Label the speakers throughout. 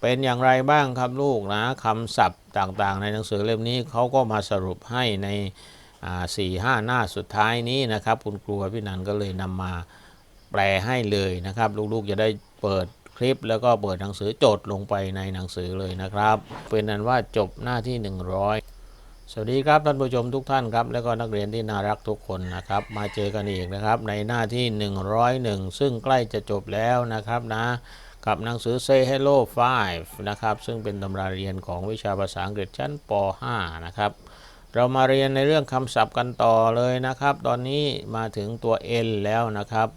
Speaker 1: เป็นอย่างไรบ้างครับลูกนะคำศัพท์ต่างๆ ในหนังสือเล่มนี้เขาก็มาสรุปให้ในสี่ห้าหน้าสุดท้ายนี้นะครับ คุณครูพี่นันก็เลยนำมาแปลให้เลยนะครับ ลูกๆจะได้เปิดคลิปแล้วก็เปิดหนังสือโจทย์ลงไปในหนังสือเลยนะครับ เป็นนั้นว่าจบหน้าที่ 100 สวัสดีครับท่านผู้ชมทุกท่านครับ แล้วก็นักเรียนที่น่ารักทุกคนนะครับ มาเจอกันอีกนะครับ ในหน้าที่ 101 ซึ่งใกล้จะจบแล้วนะครับนะ กับหนังสือ Say Hello 5 นะครับ ซึ่งเป็นตำราเรียนของวิชาภาษาอังกฤษชั้นป .5 นะครับ เรามาเรียนในเรื่องคำศัพท์กันต่อเลยนะครับ ตอนนี้มาถึงตัว N แล้วนะครับ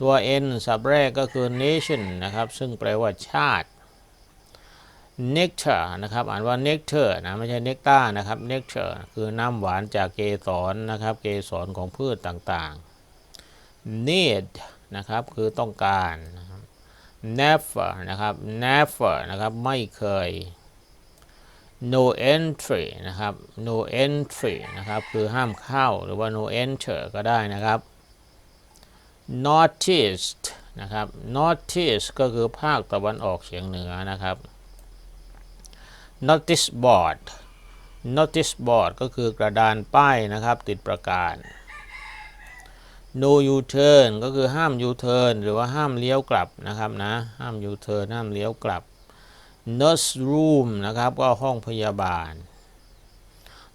Speaker 1: ตัว N ศัพท์แรกก็คือ nation นะครับ ซึ่งแปลว่าชาติ nectar นะครับ อ่านว่า nectar นะ ไม่ใช่ nectar นะครับ nectar คือน้ำหวานจากเกสรนะครับ เกสรของพืชต่างๆ need นะครับ คือต้องการ never นะครับ never นะครับ ไม่เคย no entry นะครับ no entry นะครับ คือห้ามเข้าหรือว่า no enter ก็ได้นะครับ northeast นะครับ northeast ก็คือภาคตะวันออกเฉียงเหนือนะครับ notice board notice board ก็คือกระดานป้ายนะครับ ติดประกาศ no U turn ก็คือห้าม U turn หรือว่าห้ามเลี้ยวกลับนะครับนะ ห้าม U turn ห้ามเลี้ยวกลับ nurse room นะครับ ก็ห้องพยาบาล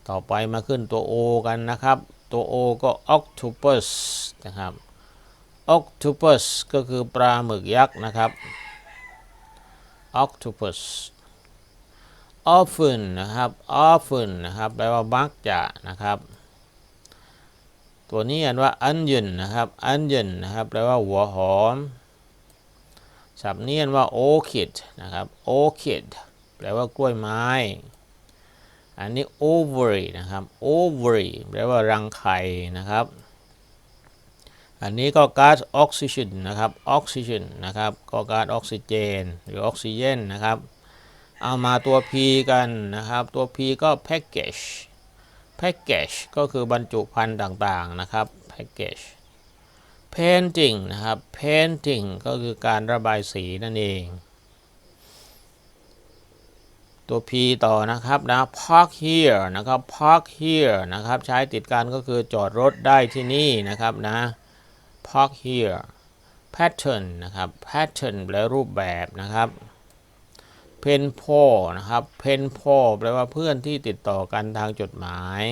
Speaker 1: ต่อไปมาขึ้นตัว O กันนะครับ ตัว O ก็ octopus นะครับ octopus ก็คือปลาหมึกยักษ์นะครับ octopus often นะครับ often นะครับ แปลว่ามักจะนะครับ ตัวนี้อ่านว่า onion นนะครับ onion นนะครับแปลว่าหัวหอมศัพท์นี้อ่านว่า orchid นะครับ orchid แปลว่ากล้วยไม้ อันนี้ ovary นะครับ ovary แปลว่ารังไข่นะครับ อันนี้ก็ก๊าซออกซิเจนนะครับออกซิเจนนะครับก็ก๊าซออกซิเจน หรือออกซิเจนนะครับ เอามาตัว P กันนะครับ ตัว P ก็ package package ก็ แพ็กเกจก็คือบรรจุภัณฑ์ต่างๆนะครับ package painting นะครับ painting ก็คือการระบายสีนั่นเอง ตัว P ต่อนะครับนะ park here นะครับ park here นะครับ ใช้ติดกันก็คือจอดรถได้ที่นี่นะครับนะ park here pattern นะครับ pattern แปลรูปแบบนะครับ pen pal นะครับ pen pal แปลว่าเพื่อนที่ติดต่อกันทางจดหมาย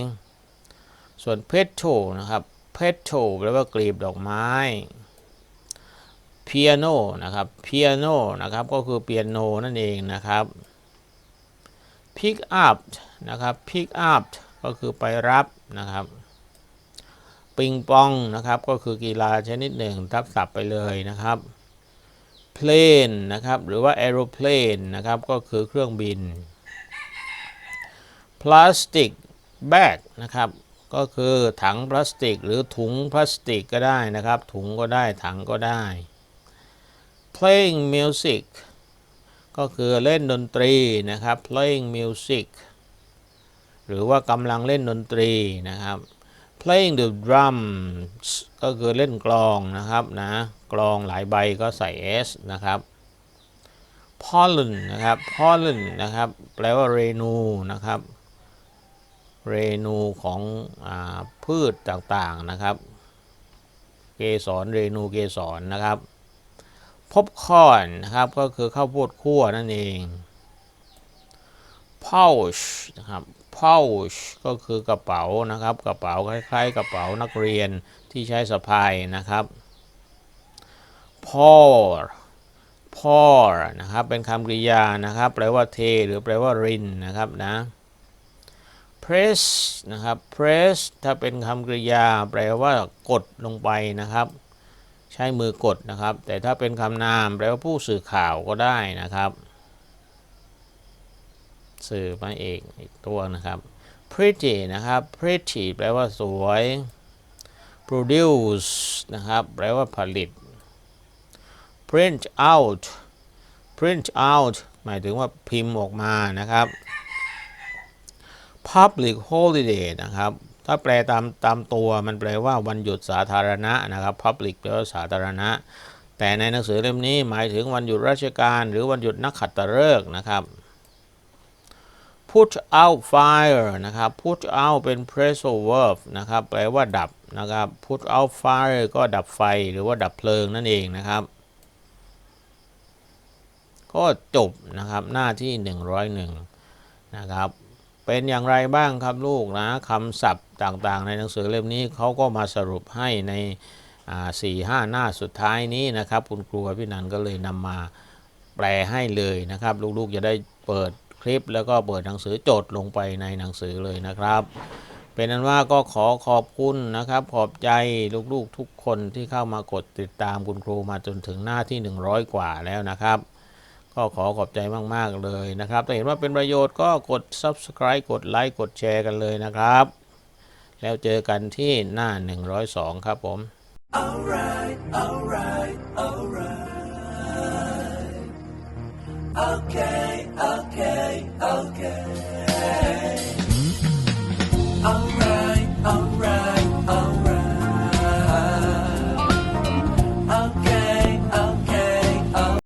Speaker 1: ส่วน petal นะครับ petal แปลว่ากลีบดอกไม้ piano นนะครับ piano นะครับก็คือเปียโนนั่นเองนะครับ pick up นะครับ pick up ก็คือไปรับนะครับ ปิงปองนะครับก็คือกีฬาชนิดหนึ่งทับศัพท์ไปเลยนะครับ plane นะครับหรือว่า aeroplane นะครับ ก็คือเครื่องบิน plastic bag นะครับ ก็คือถังพลาสติก หรือถุงพลาสติกก็ได้นะครับ ถุงก็ได้ถังก็ได้ playing music ก็คือเล่นดนตรีนะครับ playing music หรือว่ากำลังเล่นดนตรีนะครับ playing the drums ก็คือเล่นกลองนะครับนะกลองหลายใบก็ใส่ s นะครับ pollen นะครับ pollen นะครับ แปลว่าเรนูนะครับ เรนูของอพืชต่างๆนะครับ เกสรเรนูเกสรนะครับ พบคอนนะครับก็คือข้าวโพดคั่วนั่นเอง pouch นะครับ pouch ก็คือกระเป๋านะครับ กระเป๋าคล้ายๆ กระเป๋านักเรียนที่ใช้สะพายนะครับ pour pour นะครับ เป็นคำกริยานะครับ แปลว่าเท หรือแปลว่ารินนะครับนะ press นะครับ press ถ้าเป็นคำกริยา แปลว่ากดลงไปนะครับ ใช้มือกดนะครับ แต่ถ้าเป็นคำนามแปลว่าผู้สื่อข่าวก็ได้นะครับ สื่อมาเอกอีกตัวนะครับ pretty นะครับ pretty แปลว่าสวย produce นะครับ แปลว่าผลิต print out print out หมายถึงว่าพิมพ์ออกมานะครับ public holiday นะครับ ถ้าแปลตามตามตัวมันแปลว่าวันหยุดสาธารณะนะครับ public แปลว่าสาธารณะ แต่ในหนังสือเล่มนี้หมายถึงวันหยุดราชการ หรือวันหยุดนักขัตฤกษ์นะครับ put out fire นะครับ put out เป็น phrasal verb นะครับ แปลว่าดับนะครับ put out fire ก็ดับไฟหรือว่าดับเพลิงนั่นเองนะครับ ก็จบนะครับหน้าที่ 101 นะครับ เป็นอย่างไรบ้างครับลูกนะคำศัพท์ต่างๆ ในหนังสือเล่มนี้เขาก็มาสรุปให้ในสี่ห้าหน้าสุดท้ายนี้นะครับ คุณครูพี่นันก็เลยนำมาแปลให้เลยนะครับ ลูกๆจะได้เปิด คลิป แล้วก็เปิดหนังสือโจทย์ลงไปในหนังสือเลยนะครับ เป็นนั้นว่าก็ขอขอบคุณนะครับ ขอบใจลูกๆทุกคนที่เข้ามากดติดตามคุณครูมาจนถึงหน้าที่ 100 กว่าแล้วนะครับก็ขอขอบใจมาก ๆ เลยนะครับถ้าเห็นว่าเป็นประโยชน์ก็กด subscribe กดไลค์กดแชร์กันเลยนะครับ แล้วเจอกันที่หน้า 102 ครับผม
Speaker 2: Alright, alright, alright. Okay, okay, okay.